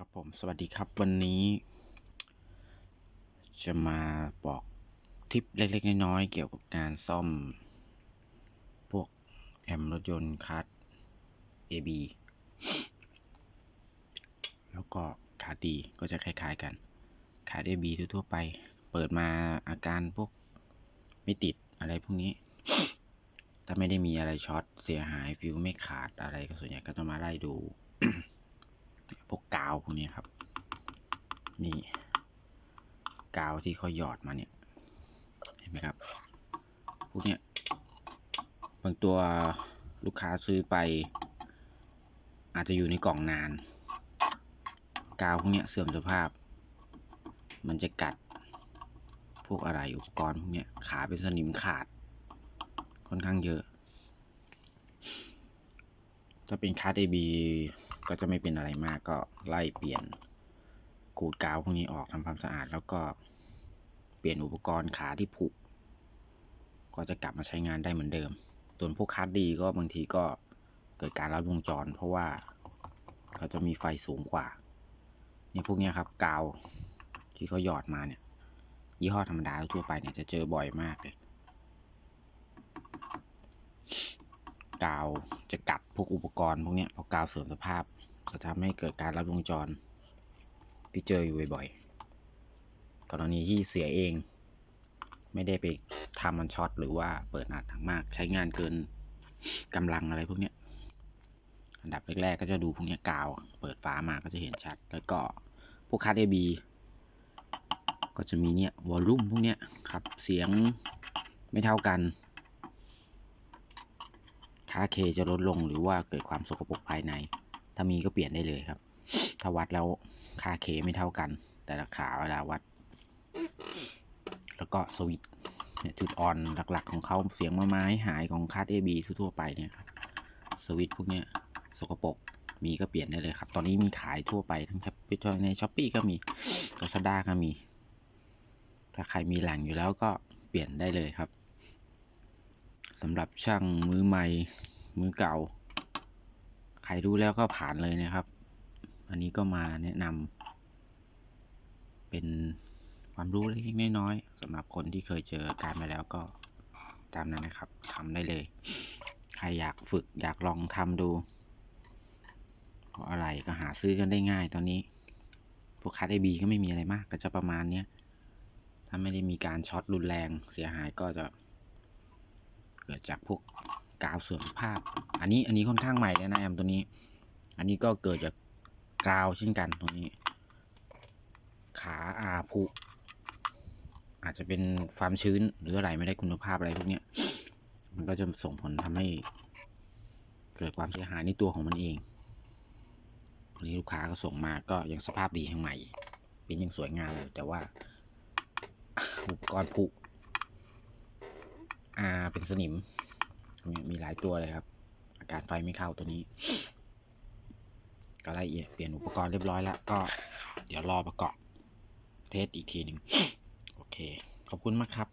ครับผมสวัสดีครับวันนี้ จะมาบอกทิปเล็กๆน้อยๆเกี่ยวกับการซ่อม พวกแอมรถยนต์คัส AB แล้วก็ขาดีก็จะคล้ายๆกัน ขาด AB ทั่วๆไป เปิดมาอาการพวกไม่ติดอะไรพวกนี้ ถ้าไม่ได้มีอะไรช็อตเสียหายฟิวไม่ขาดอะไรก็ส่วนใหญ่ก็จะมาไล่ดู พวกกาวพวกนี้ครับ นี่กาวที่เขาหยอดมาเนี่ย เห็นไหมครับ พวกเนี้ยบางตัวลูกค้าซื้อไป อาจจะอยู่ในกล่องนาน กาวพวกเนี้ยเสื่อมสภาพ มันจะกัด พวกอะไรอุปกรณ์พวกเนี้ยขาเป็นสนิมขาด ค่อนข้างเยอะ ถ้าเป็นคาร์ด AB ก็จะไม่เป็นอะไรมากก็ไล่เปลี่ยนขูดกาวพวกนี้ออกทำความสะอาด แล้วก็เปลี่ยนอุปกรณ์ขาที่ผุก็จะกลับมาใช้งานได้เหมือนเดิม ส่วนพวกคาร์ดดีก็บางทีก็เกิดการลัดวงจร เพราะว่าเขาจะมีไฟสูงกว่าเนี่ยพวกนี้ครับกาวที่เขาหยอดมาเนี่ยยี่ห้อธรรมดาทั่วไปเนี่ยจะเจอบ่อยมากเลย กาวจะกัดพวกอุปกรณ์พวกนี้พอกาวเสื่อมสภาพจะทำให้เกิดการลัดวงจร ที่เจออยู่บ่อยๆกรณีที่เสียเอง ไม่ได้ไปทำมันช็อตหรือว่าเปิดอัดถังมาก ใช้งานเกินกำลังอะไรพวกนี้อันดับแรกๆก็จะดูพวกนี้กาว เปิดฝามาก็จะเห็นชัด แล้วก็พวกคัดเอบีก็จะมีเนี่ยวอลลุ่มพวกนี้ครับเสียงไม่เท่ากัน ค่าเคจะลดลงหรือว่าเกิดความสกปรกภายใน ถ้ามีก็เปลี่ยนได้เลยครับ ถ้าวัดแล้วค่าเคไม่เท่ากัน แต่ละขาเวลาวัด แล้วก็สวิตช์เนี่ยจุดอ่อนหลักๆ ของเขาเสียงไม้หายของคาดเอบีทั่วไปเนี่ยครับสวิตช์พวกเนี้ยสกปรกมีก็เปลี่ยนได้เลยครับ ตอนนี้มีขายทั่วไปทั้งในช้อปปี้ก็มีลาซาด้าก็มี ถ้าใครมีแหล่งอยู่แล้วก็เปลี่ยนได้เลยครับ สำหรับช่างมือใหม่มือเก่า ใครรู้แล้วก็ผ่านเลยนะครับ อันนี้ก็มาแนะนำเป็นความรู้เล็กๆน้อยๆสำหรับคนที่เคยเจอการมาแล้วก็ตามนั้นนะครับทำได้เลย ใครอยากฝึกอยากลองทำดูเพราะอะไรก็หาซื้อกันได้ง่ายตอนนี้พวกคัดไอบีก็ไม่มีอะไรมาก ก็จะประมาณเนี้ยถ้าไม่ได้มีการช็อตรุนแรงเสียหายก็จะ เกิดจากพวกกาวเสื่อมสภาพ อันนี้อันนี้ค่อนข้างใหม่เลยนะแอมตัวนี้ อันนี้ก็เกิดจากกาวเช่นกันตรงนี้ ขาอาผุอาจจะเป็นความชื้นหรืออะไรไม่ได้คุณภาพอะไรพวกเนี้ยมันก็จะส่งผลทำให้ เกิดความเสียหายในตัวของมันเองวันนี้ลูกค้าก็ส่งมาก็ยังสภาพดีทั้งใหม่ เป็นยังสวยงามเลยแต่ว่าอุปกรณ์ผุ อาเป็นสนิมเนี่ยมีหลายตัวเลยครับ อากาศไฟไม่เข้าตัวนี้ ก็ละเอียดเปลี่ยนอุปกรณ์เรียบร้อยแล้ว ก็เดี๋ยวรอประกอบเทสอีกทีหนึ่งโอเค ขอบคุณมากครับ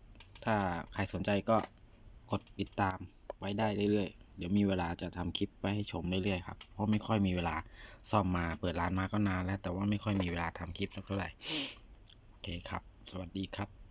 ถ้าใครสนใจก็กดติดตามไว้ได้เรื่อยๆ เดี๋ยวมีเวลาจะทำคลิปไว้ให้ชมเรื่อยๆครับ เพราะไม่ค่อยมีเวลาซ่อมมาเปิดร้านมาก็นานแล้ว แต่ว่าไม่ค่อยมีเวลาทำคลิปสักเท่าไหร่ โอเคครับ สวัสดีครับ